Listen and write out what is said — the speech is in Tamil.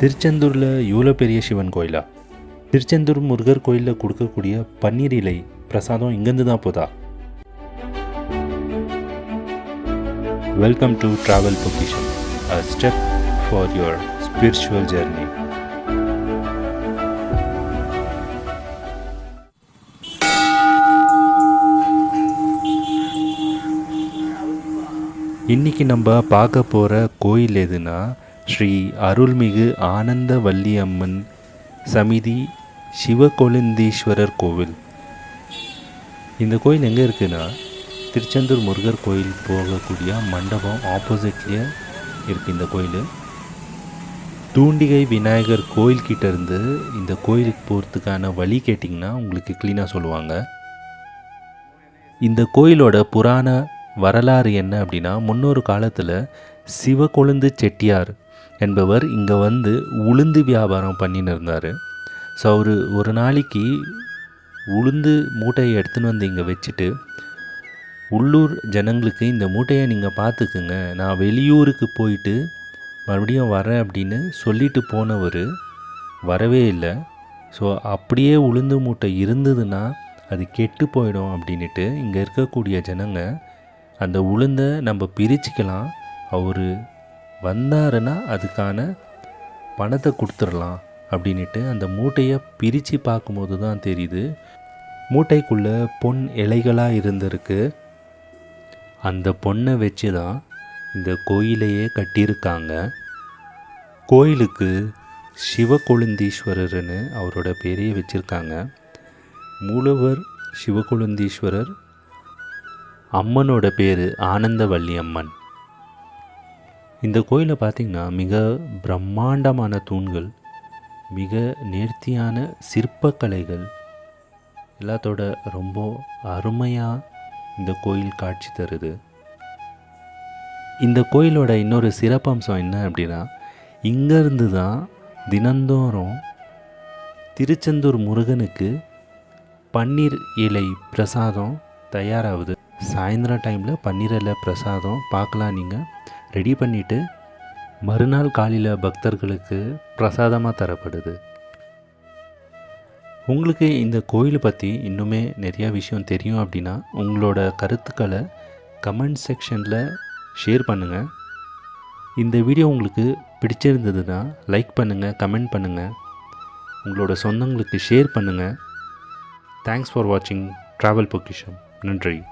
திருச்செந்தூரில் இவ்வளோ பெரிய சிவன் கோயிலா? திருச்செந்தூர் முருகர் கோயிலில் கொடுக்கக்கூடிய பன்னீர் இலை பிரசாதம் இங்கேருந்து தான் போதா? Welcome to travel பொக்கிஷன் a step for your spiritual journey இன்றைக்கி நம்ம பார்க்க போகிற கோயில் எதுனா ஸ்ரீ அருள்மிகு ஆனந்த வள்ளியம்மன் சமிதி சிவகொழுந்தீஸ்வரர் கோவில். இந்த கோயில் எங்கே இருக்குன்னா திருச்செந்தூர் முருகர் கோயில் போகக்கூடிய மண்டபம் ஆப்போசிட்லேயே இருக்குது இந்த கோயில். தூண்டிகை விநாயகர் கோயில்கிட்ட இருந்து இந்த கோயிலுக்கு போகிறதுக்கான வழி கேட்டிங்கன்னா உங்களுக்கு க்ளீனாக சொல்லுவாங்க. இந்த கோயிலோட புராண வரலாறு என்ன அப்படின்னா முன்னொரு காலத்தில் சிவகொழுந்து செட்டியார் என்பவர் இங்கே வந்து உளுந்து வியாபாரம் பண்ணின்னு இருந்தார். ஸோ அவர் ஒரு நாளைக்கு உளுந்து மூட்டையை எடுத்துன்னு வந்து இங்கே வச்சுட்டு உள்ளூர் ஜனங்களுக்கு இந்த மூட்டையை நீங்கள் பார்த்துக்குங்க நான் வெளியூருக்கு போயிட்டு மறுபடியும் வரேன் அப்படின்னு சொல்லிட்டு போனவர் வரவே இல்லை. ஸோ அப்படியே உளுந்து மூட்டை இருந்ததுன்னா அது கெட்டு போயிடும் அப்படின்ட்டு இங்கே இருக்கக்கூடிய ஜனங்க அந்த உளுந்தை நம்ம பிரிச்சுக்கலாம். அவர் வந்தாருன்னா அதுக்கான பணத்தை கொடுத்துடலாம் அப்படின்ட்டு அந்த மூட்டையை பிரித்து பார்க்கும்போது தான் தெரியுது. மூட்டைக்குள்ளே பொன் இலைகளாக இருந்திருக்கு. அந்த பொண்ணை வச்சு தான் இந்த கோயிலையே கட்டியிருக்காங்க. கோயிலுக்கு சிவகொழுந்தீஸ்வரர்னு அவரோட பேரையே வச்சுருக்காங்க. மூலவர் சிவகொழுந்தீஸ்வரர் அம்மனோட பேர் ஆனந்தவள்ளி அம்மன் இந்த கோயிலை பார்த்திங்கன்னா மிக பிரம்மாண்டமான தூண்கள் மிக நேர்த்தியான சிற்பக்கலைகள் எல்லாத்தோட ரொம்ப அருமையாக இந்த கோயில் காட்சி தருது. இந்த கோயிலோட இன்னொரு சிறப்பம்சம் என்ன அப்படின்னா இங்கேருந்து தான் தினந்தோறும் திருச்செந்தூர் முருகனுக்கு பன்னீர் இலை பிரசாதம் தயாராகுது. சாயந்தரம் டைமில் பன்னீரில் பிரசாதம் பார்க்கலாம் நீங்கள் ரெடி பண்ணிவிட்டு மறுநாள் காலையில் பக்தர்களுக்கு பிரசாதமாக தரப்படுது. உங்களுக்கு இந்த கோயிலை பற்றி இன்னுமே நிறையா விஷயம் தெரியும் அப்படின்னா உங்களோட கருத்துக்களை கமெண்ட் செக்ஷனில் ஷேர் பண்ணுங்கள் இந்த வீடியோ உங்களுக்கு பிடிச்சிருந்ததுன்னா லைக் பண்ணுங்கள் கமெண்ட் பண்ணுங்கள் உங்களோட சொந்தங்களுக்கு ஷேர் பண்ணுங்கள் தேங்க்ஸ் ஃபார் வாட்சிங் ட்ராவல் பொக்கிஷம் நன்றி.